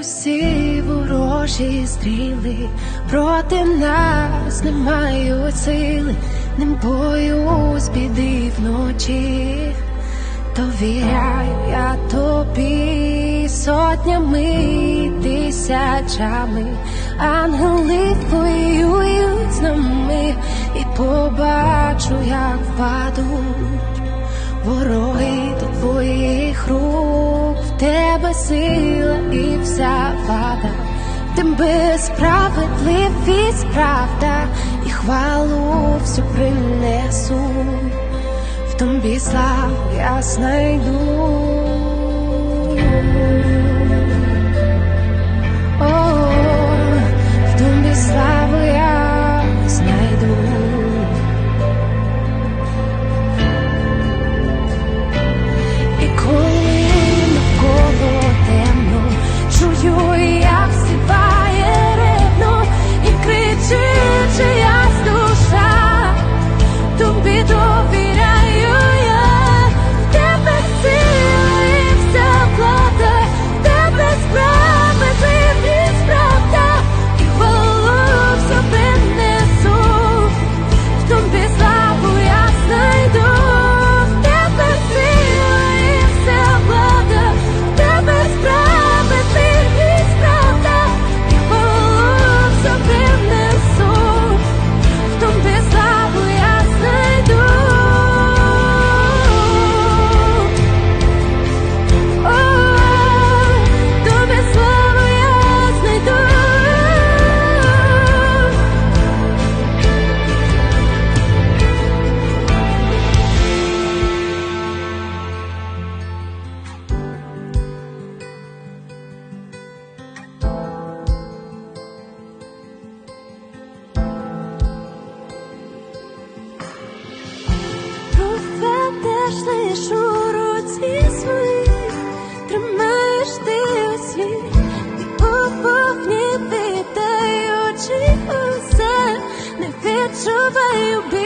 усі ворожі стріли, проти нас не мають сили, не боюсь біди вночі, довіряю я тобі сотнями, тисячами, ангели воюють з нами, і побачу, як впадуть вороги. ця влада, тим би справедливість, правда, і хвалу всю принесу, в тобі славу я знайду. Never you be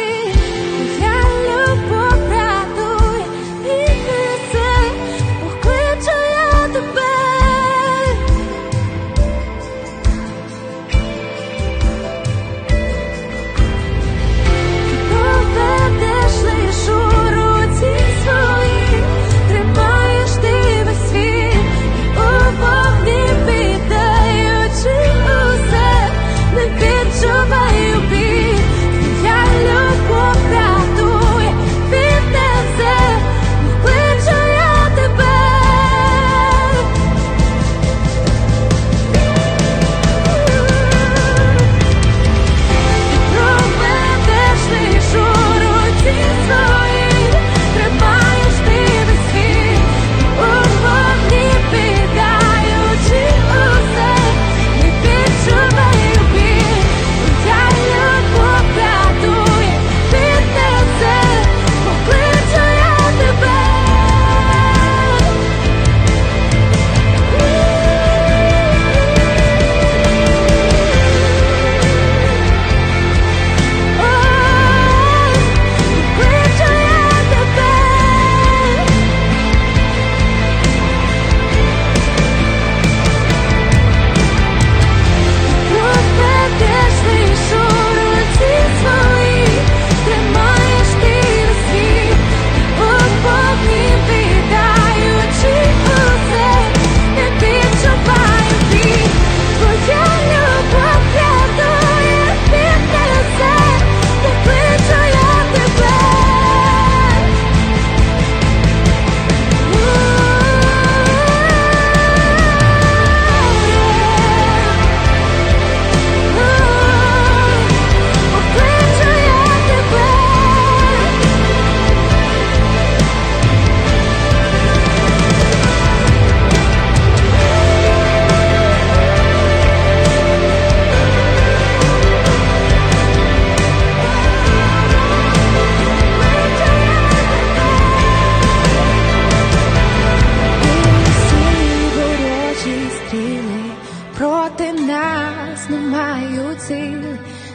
проти нас не мають сил,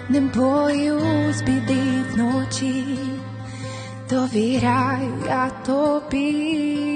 не боюсь біди вночі, довіряю я тобі.